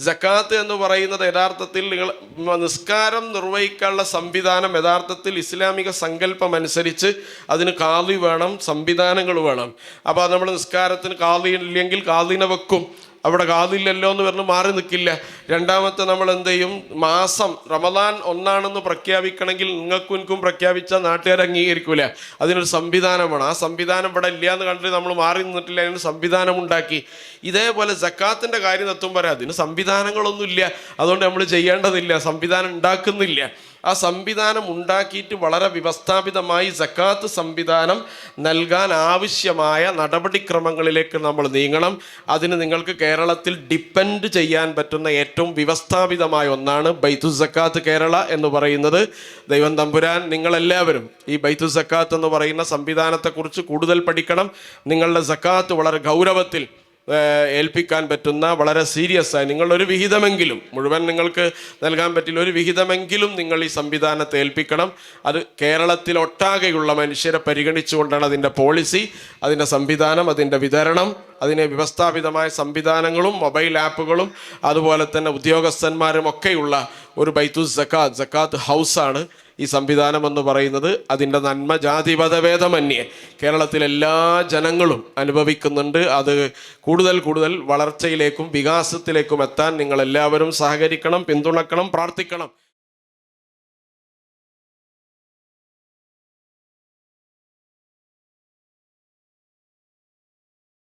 ജക്കാത്ത് എന്ന് പറയുന്നത് യഥാർത്ഥത്തിൽ നിങ്ങൾ നിസ്കാരം നിർവഹിക്കാനുള്ള സംവിധാനം യഥാർത്ഥത്തിൽ ഇസ്ലാമിക സങ്കല്പം അനുസരിച്ച് അതിന് കാതി വേണം സംവിധാനങ്ങൾ വേണം. അപ്പോൾ നമ്മൾ നിസ്കാരത്തിന് കാതി ഇല്ലെങ്കിൽ കാതിനെ വെക്കും. അവിടെ കാതില്ലല്ലോ എന്ന് പറഞ്ഞ് മാറി നിൽക്കില്ല. രണ്ടാമത്തെ നമ്മൾ എന്ത് ചെയ്യും? മാസം റമദാൻ ഒന്നാണെന്ന് പ്രഖ്യാപിക്കണമെങ്കിൽ നിങ്ങൾക്കും എനിക്കും പ്രഖ്യാപിച്ച നാട്ടുകാർ അംഗീകരിക്കൂല. അതിനൊരു സംവിധാനമാണ്. ആ സംവിധാനം ഇവിടെ ഇല്ല എന്ന് കണ്ടിട്ട് നമ്മൾ മാറി നിന്നിട്ടില്ല. അതിന് സംവിധാനം ഉണ്ടാക്കി. ഇതേപോലെ ജക്കാത്തിന്റെ കാര്യം എത്തുമ്പോൾ അതിന് സംവിധാനങ്ങളൊന്നുമില്ല. അതുകൊണ്ട് നമ്മൾ ചെയ്യേണ്ടതില്ല. സംവിധാനം ഉണ്ടാക്കുന്നില്ല. ആ സംവിധാനം ഉണ്ടാക്കിയിട്ട് വളരെ വ്യവസ്ഥാപിതമായി സക്കാത്ത് സംവിധാനം നൽകാൻ ആവശ്യമായ നടപടിക്രമങ്ങളിലേക്ക് നമ്മൾ നീങ്ങണം. അതിന് നിങ്ങൾക്ക് കേരളത്തിൽ ഡിപ്പെൻഡ് ചെയ്യാൻ പറ്റുന്ന ഏറ്റവും വ്യവസ്ഥാപിതമായ ഒന്നാണ് ബൈത്തു സക്കാത്ത് കേരള എന്ന് പറയുന്നത്. ദൈവം തമ്പുരാൻ നിങ്ങളെല്ലാവരും ഈ ബൈത്തു സക്കാത്ത് എന്ന് പറയുന്ന സംവിധാനത്തെക്കുറിച്ച് കൂടുതൽ പഠിക്കണം. നിങ്ങളുടെ സക്കാത്ത് വളരെ ഗൗരവത്തിൽ ഏൽപ്പിക്കാൻ പറ്റുന്ന വളരെ സീരിയസ് ആയി. നിങ്ങളൊരു വിഹിതമെങ്കിലും മുഴുവൻ നിങ്ങൾക്ക് നൽകാൻ പറ്റില്ല ഒരു വിഹിതമെങ്കിലും നിങ്ങൾ ഈ സംവിധാനത്തെ ഏൽപ്പിക്കണം. അത് കേരളത്തിൽ ഒട്ടാകെയുള്ള മനുഷ്യരെ പരിഗണിച്ചുകൊണ്ടാണ് അതിന്റെ പോളിസി അതിന്റെ സംവിധാനം അതിന്റെ വിതരണം അതിനെ വ്യവസ്ഥാപിതമായ സംവിധാനങ്ങളും മൊബൈൽ ആപ്പുകളും അതുപോലെ തന്നെ ഉദ്യോഗസ്ഥന്മാരും ഒക്കെയുള്ള ഒരു ബൈത്തു സക്കാത്ത് സക്കാത്ത് ഹൗസാണ് ഈ സംവിധാനം എന്ന് പറയുന്നത്. അതിന്റെ നന്മ ജാതി മതഭേദമന്യേ കേരളത്തിലെ എല്ലാ ജനങ്ങളും അനുഭവിക്കുന്നുണ്ട്. അത് കൂടുതൽ കൂടുതൽ വളർച്ചയിലേക്കും വികാസത്തിലേക്കും എത്താൻ നിങ്ങളെല്ലാവരും സഹകരിക്കണം പിന്തുണക്കണം പ്രാർത്ഥിക്കണം.